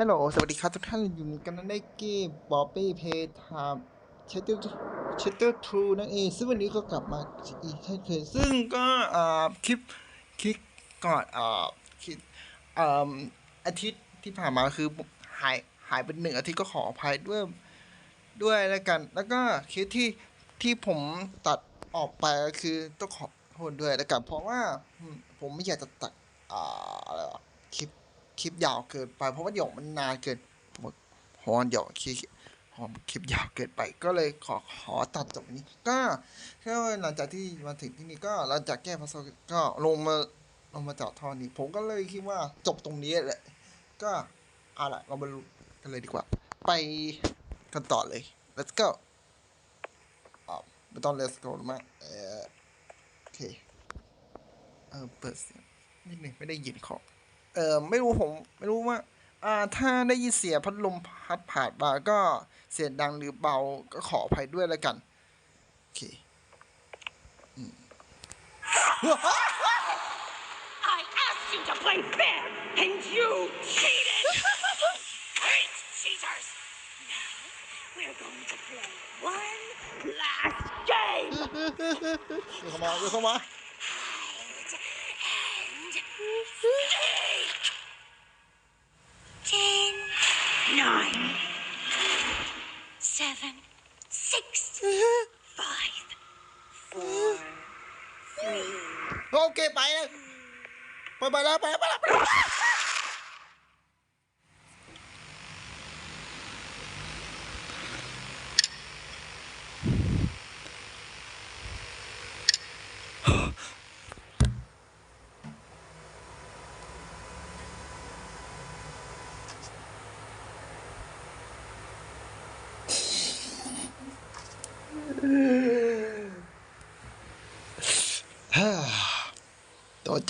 ฮัลโหล สวัสดีครับทุกท่านอยู่กันในเกมบอ b ปี้เพย์ไทม์เชตเตอร์เชตเตอร์ทรูนั่นเอง ซึ่งวันนี้ก็กลับมาอีกเช่นเคย ซึ่งก็อ่าคลิปคลิปก่อนอ่าคลิปอ่าอาทิตย์ที่ผ่านมาคือหายหายเป็นหนึ่งอาทิตย์ก็ขออภัยด้วยด้วยแล้วกัน แล้วก็คลิปที่ที่ผมตัดออกไปก็คือต้องขอโทษด้วยแล้วกัน เพราะว่าผมไม่อยากจะตัดอ่าอะไรวะ คลิปยาวเกินไป เพราะว่าเดี๋ยวมันนานเกินหมดเพราะว่าเดี๋ยวคลิปคลิปยาวเกินไปก็เลยขอขอตัดจบนี้ ก็ก็หลังจากที่มาถึงที่นี่ก็หลังจากแก้พัซเซิลก็ลงมาลงมาจากท่อนี้ ผมก็เลยคิดว่าจบตรงนี้แหละก็เอาละเรามาดูกันเลยดีกว่า ไปกันต่อเลย let's go อ่าไม่ต้อง let's go มากเออโอเคเออเปิดเสียงนิดหนึ่งไม่ได้ยินของ ออไม่รู้ผมไม่รู้ว่าอ่าถ้าได้ยินเสียงพัดลมพัดผ่านมาก็เสียงดังหรือเบาก็ขออภัยด้วยแล้วกันโอเคอืม I asked you to play fair, and you cheated! Hate cheaters! Now, we're going to play one last game! เดี๋ยวเข้ามาเดี๋ยวเข้ามา Hide and seek! Ten, nine, seven, six, five, four, three. Okay, bye. Bye bye, bye bye. bye.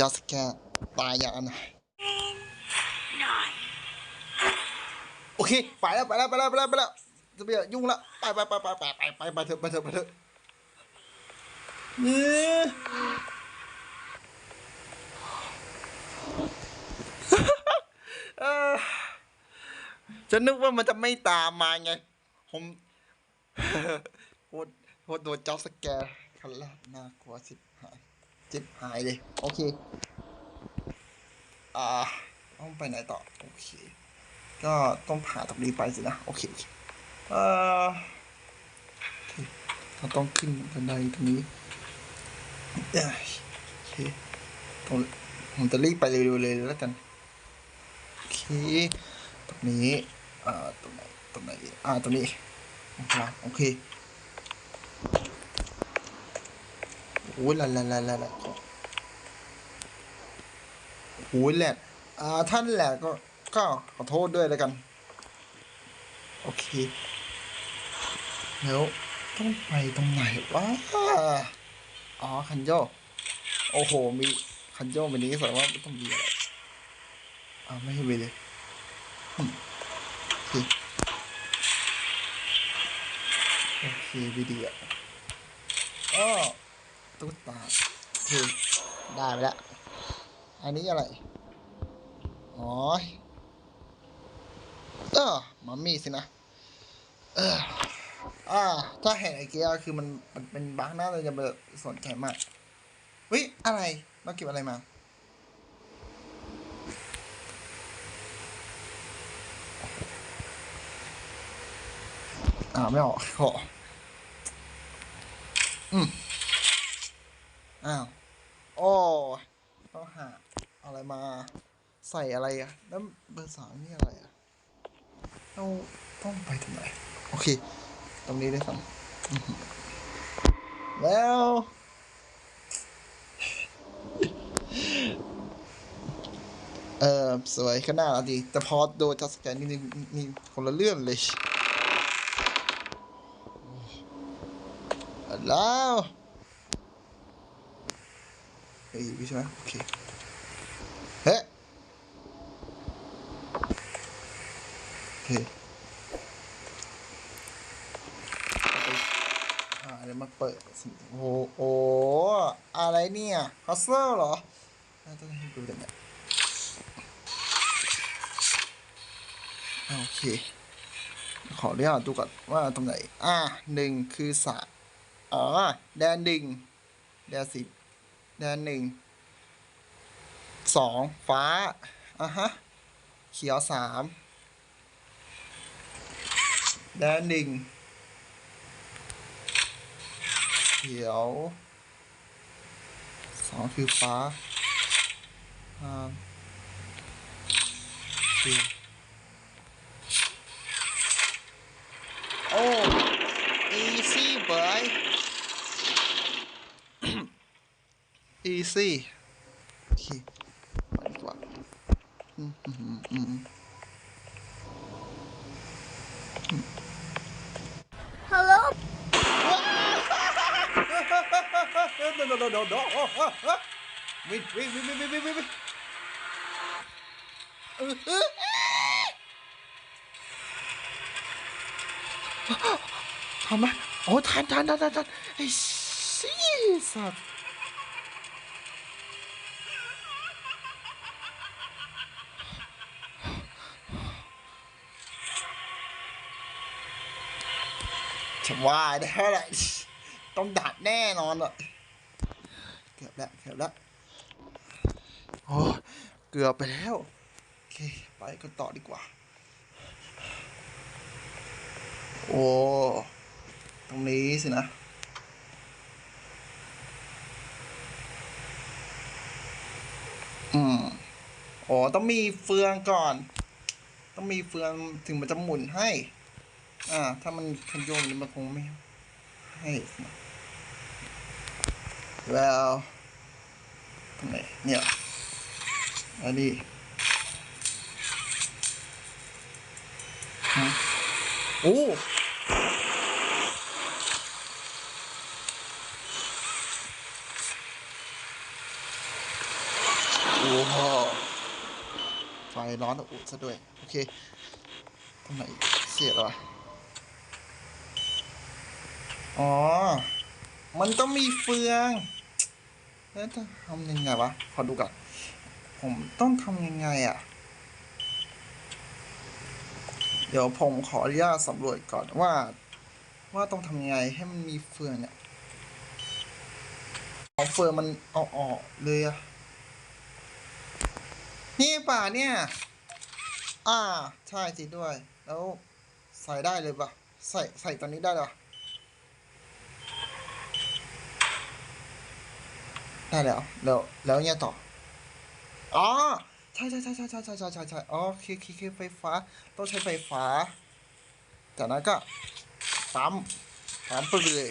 จัสแกนตายอย่างนั้นะโอเคไปแล้วไปแล้วไปแล้วไปแล้วไปแล้วจะไปยุ่งละไปไปไปไปไปไปไปไปเถอะไปเถอะไปเถอะเนี่ยเอฉันนึกว่ามันจะไม่ตามมาไง ผมโคตรโคตรโดนจ็อบสแกร์คันแรกน่ากลัวสิบ จิบหายเลย โอเค อ่าต้องไปไหนต่อ โอเค ก็ต้องผ่านตรงนี้ไปสินะ โอเค เอ่อเราต้องขึ้นบันไดตรงนี้เอ้ยโอเคตรงผมจะรีบไปเร็วๆเลยแล้วกัน โอเค ตรงนี้ อ่า ตรงไหน ตรงไหน อ่า ตรงนี้ โอเค โอ้ยแหละละละละละโอ้ยแหละอ่าท่านแหละก็ก็ขอโทษด้วยแล้วกัน โอเค แล้วต้องไปตรงไหนวะอ๋อคันโยกโอ้โห มีคันโยกแบบนี้แสดงว่าไม่ต้องมีอะไรอ่าไม่ให้ไปเลยโอเคโอเควิดีโออ๋อ ตุ๊กตาโอได้ไปแล้ว อันนี้อะไร อ๋อ เออมัมมี่สินะ เอออ่า ถ้าเห็นไอ้เกียคือมันมันเป็นบั๊กนะเราจะไปสนใจมากเฮ้ยอะไร เราเก็บอะไรมา อ่า ไม่ออกขออืม อ้าวโอ้ยต้องหาอะไรมาใส่อะไรอะแล้วเบอร์สามนี่อะไรอะเราต้องไปตรงไหนโอเค ตรงนี้ได้สั่งแล้วเออสวยขนาดดี แต่พอโดนจัสแกนนี่นี่นี่คนละเรื่องเลยแล้ว เฮ้ยใช่ไหมโอเคเฮ้โอเคอ่าเดี๋ยวมาเปิดโอ้โหอะไรเนี่ยฮัสเซอร์เหรอน่าจะให้ดูแต่เนี่ยโอเค ขออนุญาดูก่อนว่าตรงไหน อ่าหนึ่งคือสะอ๋อ แดนหนึ่งแดนสิบ แดนหนึ่งสองฟ้าอะฮะเขียวสามแดนหนึ่งเขียวสองคือฟ้าอ่าคโอ้ easy โอเคไปดีกว่าอืมอืมอืม Hello? no, no, no, no, no. Wait, wait, wait, wait, wait, wait, wait. ทำไหมโอ้ทันทั ฉันว่าได้แหละต้องดัดแน่นอนอะเกือบแล้วเกือบแล้วโอ้เกือบไปแล้ว โอเค ไปกันต่อดีกว่า โอ้ตรงนี้สินะอืมอ๋อต้องมีเฟืองก่อน ต้องมีเฟืองถึงมันจะหมุนให้ อ่า ถ้ามันคันโยงมันคงไม่ให้ แล้วตรงไหนเนี่ยอันนี้ฮะโอ้โอ้โหไฟร้อนอุซะด้วย โอเคตรงไหนเสียแล้ววะ อ๋อ มันต้องมีเฟืองแล้วจะทำยังไงวะ ขอดูก่อน ผมต้องทำยังไงอะ่ะ เดี๋ยวผมขออนุญาตสำรวจก่อนว่า ว่าต้องทำยังไงให้มันมีเฟืองเนี่ย เอาเฟืองมันเอาออกเลยอะนี่ป่ะเนี่ย อ่า ใช่จริด้วย แล้ว ใส่ได้เลยปะใส่ใส่ตอนนี้ได้เหรอ ได้แล้ว แล้วแล้วเนี่ยต่อ อ๋อ ใช่ใช่ใช่ใช่ใช่ใช่ใช่ใช่ใช่อ๋อคือคือคือไฟฟ้า ต้องใช้ไฟฟ้า จากนั้นก็ปั๊มปั๊มไปเลย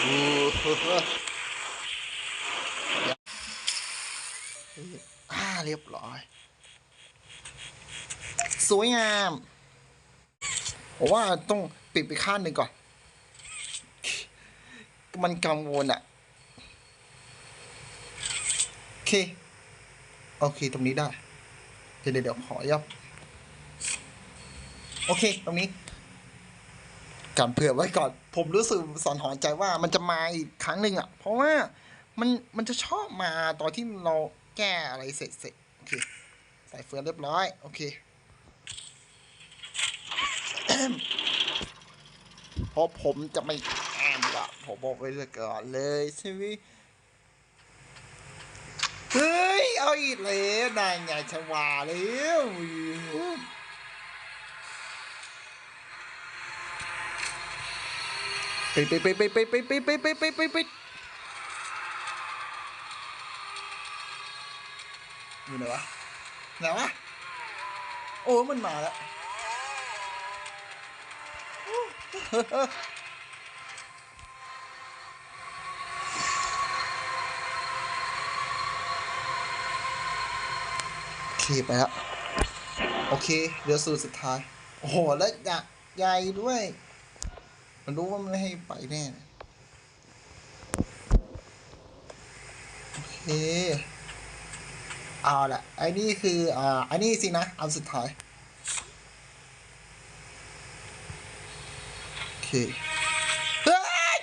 โอ้โหอ่าเรียบร้อย สวยงามผมว่าต้องปิดไปข้างหนึ่งก่อน มันกังวลอะโอ เค โอเค ตรงนี้ได้เดี๋ยวเดี๋ยวเดี๋ยวขอยับ โอเค ตรงนี้กันเผื่อไว้ก่อน ผมรู้สึกสอนหอนใจว่ามันจะมาอีกครั้งหนึ่งอะ เพราะว่ามันมันจะชอบมาตอนที่เราแก้อะไรเสร็จเสร็จโอเค ใส่เฟืองเรียบร้อย โอเคเพราะผมจะไม่แอมละผมบอกไว้เลยก่อนเลยใช่ไหม เฮ้ย เอาอีกแล้วนายไงชวาแล้วไปไปไปไปไปไปไปไปไปไปไปไปอยู่ไหนวะไหนวะ โอ้ มันมาแล้ว เคไปแล้ว โอเคเดี๋ยวสูตรสุดท้าย โอ้โห แล้วใหญ่ใหญ่ด้วย มันรู้ว่ามันไม่ให้ไปแน่โอเคเอาละไอ้นี่คืออ่าไอ้นี่สินะอันสุดท้าย โอเคเฮ้ย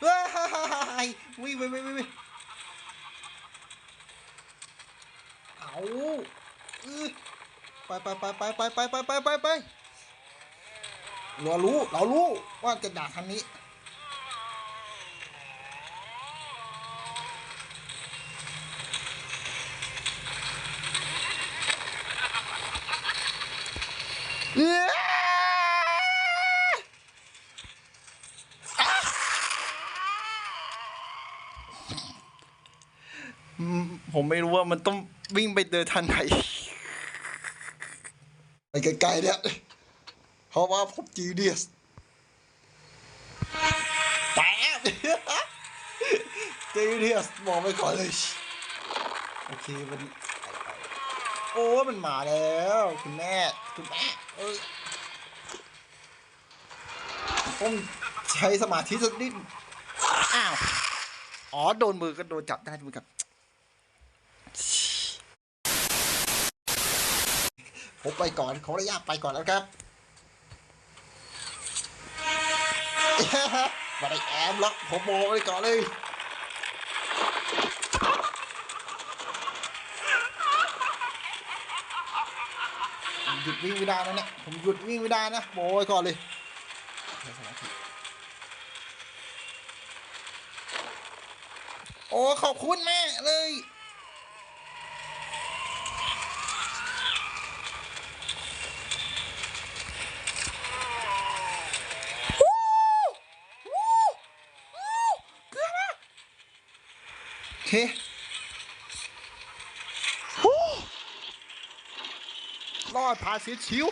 เฮ้ยวิ่งวิ่งวิ่งวิ่งเอา ไปไปไปไปไปไปไปไปไปไปไปเรารู้เรารู้ว่าจะด่าทางนี้เอ้ยอืมผมไม่รู้ว่ามันต้องวิ่งไปเดินทางไหน ไปไกลๆเนี่ยเพราะว่าผมจีเดียสแป๊บจีเดียสบอกไปก่อนเลย โอเคมันโอ้มันมาแล้วคุณแม่คุณแม่เอ้ยต้องใช้สมาธิสักนิดอ้าว อ๋อ โดนมือก็โดนจับได้เหมือนกัน ผมไปก่อนขออนุญาตไปก่อนแล้วครับมาได้แอมแล้วผมโมไปก่อนเลยหยุดวิ่งไม่ได้นะเนี่ยผมหยุดวิ่งไม่ได้นะโบยก่อนเลยโอ้ขอบคุณแม่เลย โอ เคโอ้รอดผ่าเสียชิว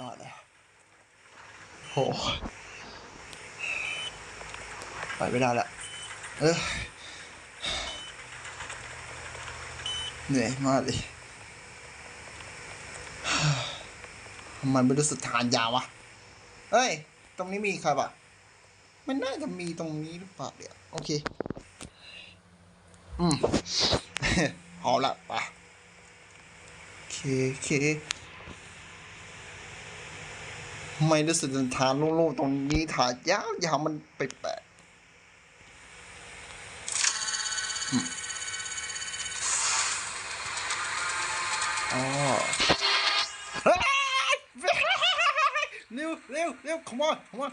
รอดแล้วโหไปไม่ได้ละเออเหนื่อยมากเลยทำไมันไม่รู้สึกทานยาวะเฮ้ย ตรงนี้มีใครปะ มันน่าจะมีตรงนี้หรือเปล่าเดี๋ยวโอเค อืมเอาละปะโอเคโอเคไม่รู้สึกทางโล่งๆตรงนี้ถ่ายยาวๆมันแปลกๆอ๋อเร็วเร็วเร็ว come on come on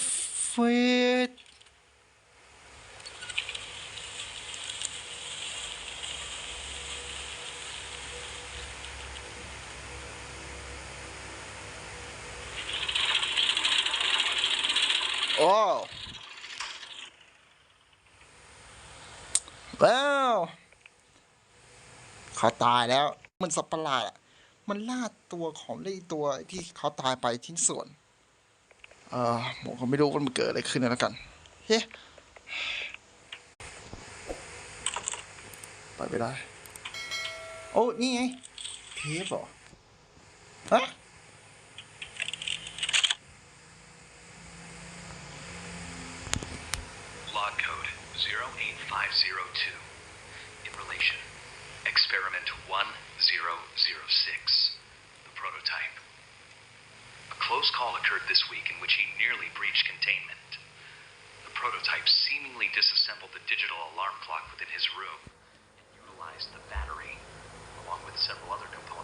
ณแม่ตายแล้วเป็นไอ้ can't do this to me! ไม่ค่อยโอ้เว้าวเขาตายแล้ว มันสับประหลาดอะมันล่าตัวของไอ้ตัวที่เขาตายไปทิ้งส่วน เออผมก็ไม่รู้ว่ามันเกิดอะไรขึ้นแล้วกันเฮ้ไปไม่ได้ โอ้ นี่ไงเทปเหรอฮะ close call occurred this week in which he nearly breached containment. The prototype seemingly disassembled the digital alarm clock within his room and utilized the battery, along with several other components,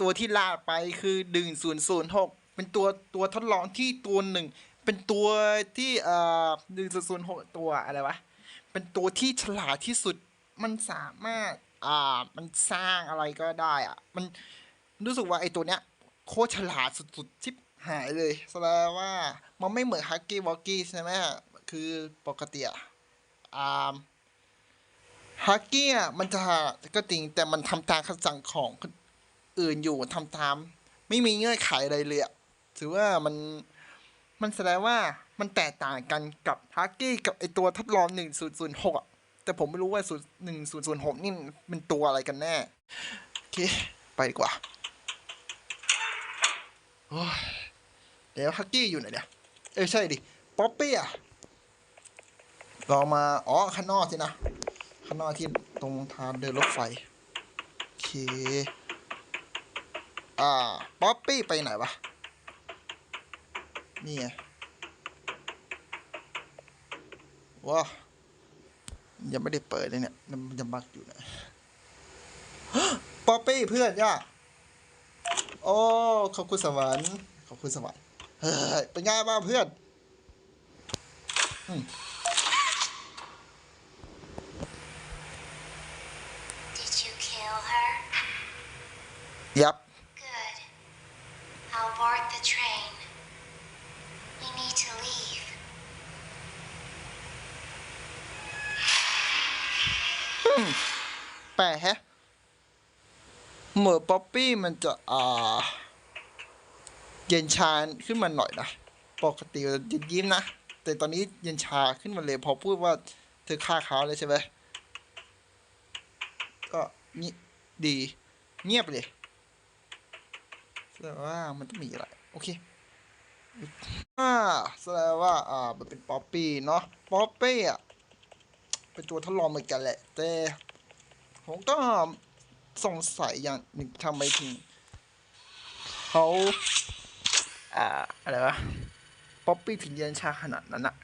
ตัวที่ลาไปคือดึงศูนย์ศูนย์หกเป็นตัวตัวทดลองที่ตัวหนึ่งเป็นตัวที่เอ่อดึงศูนย์ศูนย์หกตัวอะไรวะเป็นตัวที่ฉลาดที่สุดมันสามารถอ่ามันสร้างอะไรก็ได้อะ มันรู้สึกว่าไอตัวเนี้ยโคตรฉลาดสุดๆชิบหายเลยแสดงว่ามันไม่เหมือนฮักกี้วอกกี้ใช่ไหมคือปกติอะอ่าฮักกี้อะมันจะก็จริงแต่มันทำตามคำสั่งของ อื่นอยู่ทำตาม ไม่มีเงื่อนไขอะไรเลยถือว่ามันมันแสดงว่ามันแตกต่างกันกับฮักกี้กับไอตัวทดลองหนึ่งศูนย์ศูนย์หกอะแต่ผมไม่รู้ว่าศูนย์หนึ่งศูนย์ศูนย์หกนี่เป็นตัวอะไรกันแน่ โอเค ไปดีกว่าโอ้ยเดี๋ยวฮักกี้อยู่ไหนเนี่ย เออใช่ดิ ป๊อปปี้อะเรามา อ๋อข้างนอกสินะ ข้างนอกที่ตรงทางเดินรถไฟ โอเค อ่า ป๊อปปี้ไปไหนวะ นี่ไงว้ายังไม่ได้เปิดเลยเนี่ย มันยังบักอยู่นะป๊อปปี้เพื่อนย่าโอ้ ขอบคุณสวรรค์ขอบคุณสวรรค์เฮ้ยเป็นไงบ้างเพื่อน Did you kill her? ยับ Good. I'll board the train. We need to leave. แปลกแฮะเหมือป๊อปปี้มันจะอ่าเย็นชาขึ้นมาหน่อยนะ ปกติจะยิ้มนะ แต่ตอนนี้เย็นชาขึ้นมาเลยพอพูดว่าเธอฆ่าเขาเลยใช่ไหมก็นี่ดี เงียบเลย แสดงว่ามันต้องมีอะไร โอเคอ่าแสดงว่าอ่ามันเป็นป๊อปปี้เนาะป๊อปปี้อะเป็นตัวทดลองเหมือนกันแหละ แต่ผมก็สงสัยอย่างหนึ่งทำไมถึงเขาอ่าอะไรวะป๊อปปี้ถึงเย็นชาขนาดนั้นอะ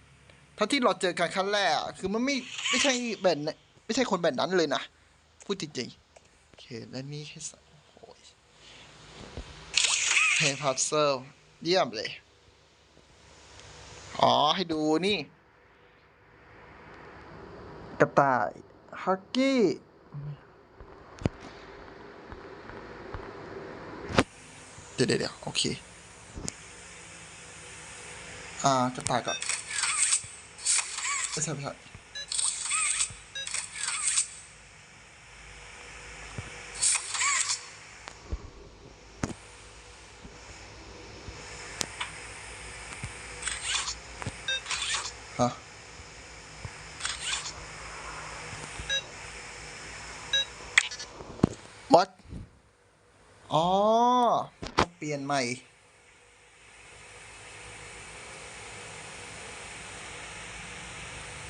ทั้งที่เราเจอกันครั้งแรกอะคือมันไม่ไม่ใช่แบบไม่ใช่คนแบบนั้นเลยนะ พูดจริงๆโอเคและนี่แค่ เพลงพัซเซิลเยี่ยมเลย อ๋อ ให้ดูนี่ กระต่ายฮักกี้เดี๋ยวเดี๋ยวเดี๋ยวโอเค อ่ากระต่ายก่อนไม่ใช่ไม่ใช่ฮะ what อ๋อต้องเปลี่ยน ใหม่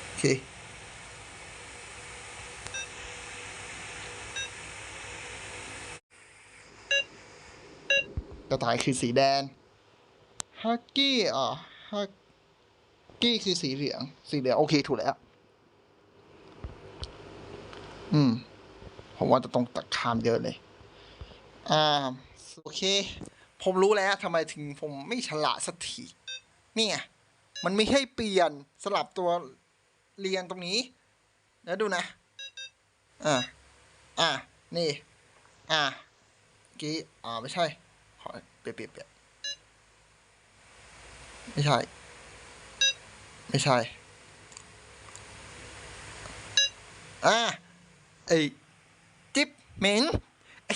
โอเคกระต่ายคือสีแดงฮักกี้อะฮักกี้คือสีเหลือง สีเหลือง โอเค ถูกแล้ว อืม ผมว่าจะต้องตัดคามเยอะเลย อ่า โอเค ผมรู้แล้วทำไมถึงผมไม่ฉลาดสักทีเนี่ยมันไม่ให้เปลี่ยนสลับตัวเรียงตรงนี้ แล้วดูนะ อ่า อ่า นี่ อ่ากี้อ่าไม่ใช่ขอเปลี่ยนเปลี่ยนเปลี่ยนไม่ใช่ ไม่ใช่ อ่าไอ้จิ๊บเหม็นไอ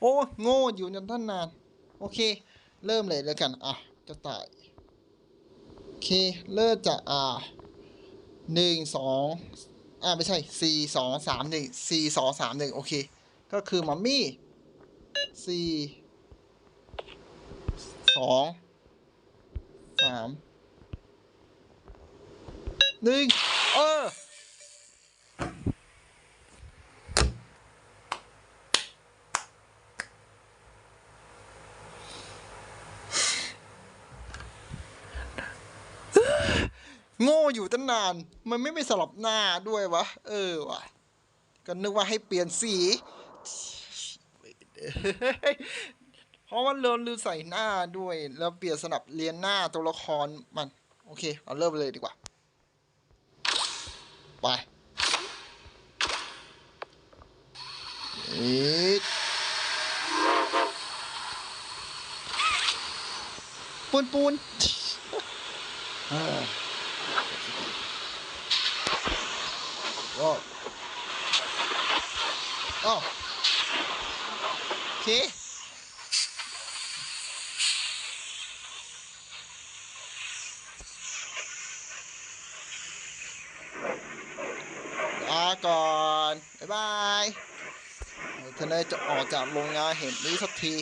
โอ้ โง่อยู่จนท่านนาน โอเค เริ่มเลยแล้วกัน อะกระต่าย โอเค เริ่มจากอ่าหนึ่งสองอ่าไม่ใช่สี่สองสามหนึ่งสี่สองสามหนึ่งโอเค ก็คือมัมมี่สี่สองสามหนึ่งเออ โง่ อยู่ตั้งนาน มันไม่ไม่สลับหน้าด้วยวะ เออวะก็นึกว่าให้เปลี่ยนสี เพราะว่าเราลืมใส่หน้าด้วย แล้วเปลี่ยนสนับเรียนหน้าตัวละครมัน โอเค เราเริ่มเลยดีกว่า ไปอีดปูนปูน อ่าโอ้โอ้โอเคลาก่อน บ๊ายบายเทนเนอร์จะออกจากโรงงานเห็นนี้สักที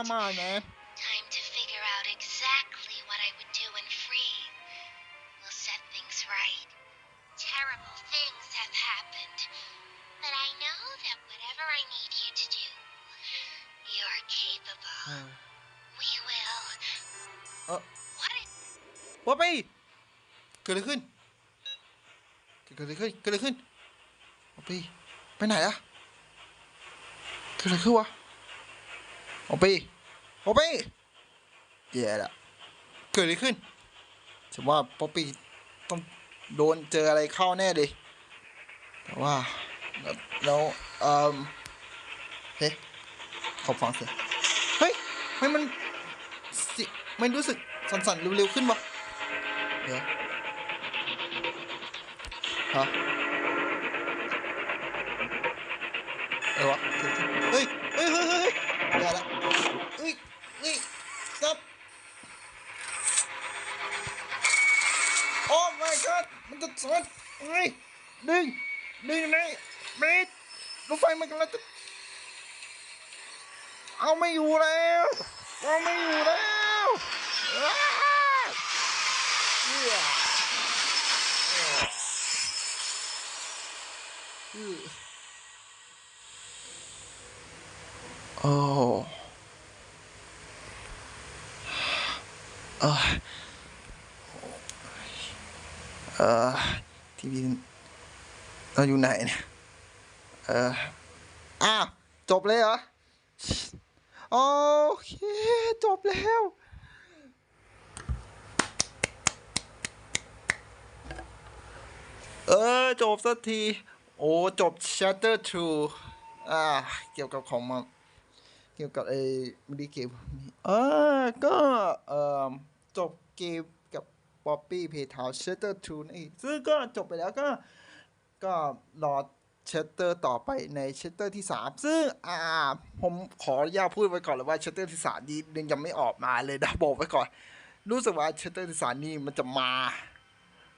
reflect. ข้ามานะ Time to figure out exactly what I would do when free. We'll set things right. Terrible things have happened. But I know that whatever I need you to do, you're capable. อ่า We will. Uh. What is ป๊อปปี้เกิดอะไรขึ้น เกิดอะไรขึ้น เกิดอะไรขึ้นป๊อปปี้ ไปไหนอะเกิดอะไรขึ้นวะ ป๊อปปี้ป๊อปปี้แย่ละเกิดอะไรขึ้นฉันว่าป๊อปปี้ต้องโดนเจออะไรเข้าแน่เลยแต่ว่าแล้วเอ่อเฮ้ยขอฟังเสียเฮ้ยทำไมมันสิมันรู้สึกสั่นๆเร็วๆขึ้นวะเดี๋ยวฮะอะไรวะ สอนเฮ้ยดึง ดึงไหนเบรดรถไฟมันกำลังจะเอาไม่อยู่แล้วเอาไม่อยู่แล้วอ้เออเออ ทีวีเราอยู่ไหนเนี่ยเอออ้าวจบเลยเหรอ โอเค จบแล้ว เออ จบสักที โอ้ จบ Shatter 2 อ่า เกี่ยวกับของมาเกี่ยวกับไอ้มินิเกม เออ ก็ เออจบเกม กับ Poppy Playtime Shatter 2นั่นเองซึ่งก็จบไปแล้วก็ก็รอ Shatter ต่อไปใน Shatter ที่ 3 ซึ่งอ่าผมขออนุญาตพูดไว้ก่อนเลยว่า Shatter ที่ 3 นี้ยังไม่ออกมาเลยนะบอกไว้ก่อน รู้สึกว่า Shatter ที่ 3 นี่มันจะมา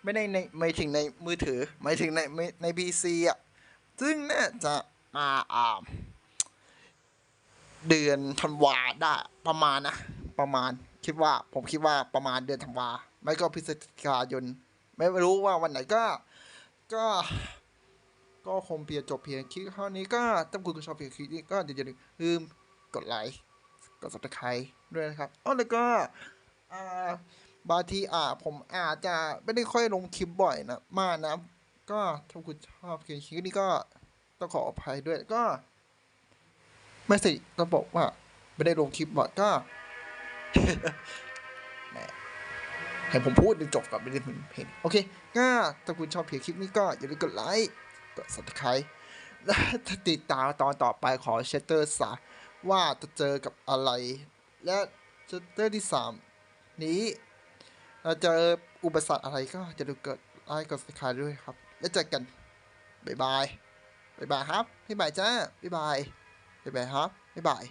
ไม่ได้ในไม่ถึงในมือถือ ไม่ถึงในในในพีซีอะ ซึ่งน่าจะมาอ่าเดือนธันวาได้ประมาณนะ ประมาณคิดว่าผมคิดว่าประมาณเดือนธันวา ไม่ก็พฤศจิกายน ไม่รู้ว่าวันไหนก็ ก็ ก็คงเพียงจบเพียงคลิปเท่านี้ก็ถ้าคุณชอบเพียงคลิปนี้ก็อย่าลืมกดไลค์กด subscribe ด้วยนะครับอ๋อแล้วก็อาบางทีอ่าผมอาจจะไม่ได้ค่อยลงคลิปบ่อยนะมากนะ ก็ถ้าคุณชอบเพียคลิปนี้ก็ต้องขออภัยด้วยก็ ไม่สิต้องบอกว่า ไม่ได้ลงคลิปบ่อยก็ ให้ผมพูดจนจบกับไม่ได้เป็นเพลงโอเคก็ถ้าคุณชอบเพียงคลิปนี้ก็อย่าลืมกดไลค์กด subscribe และถ้าติดตามตอนต่อไปของเชตเตอร์สาว่าจะเจอกับอะไร และเชตเตอร์ที่สามนี้ เราเจออุปสรรคอะไรก็จะดูเกิดไลค์กดสไครด้วยครับ แล้วเจอกัน บ๊ายบาย บ๊ายบายครับ บ๊ายบายจ้า บ๊ายบาย บ๊ายบายครับ บ๊ายบาย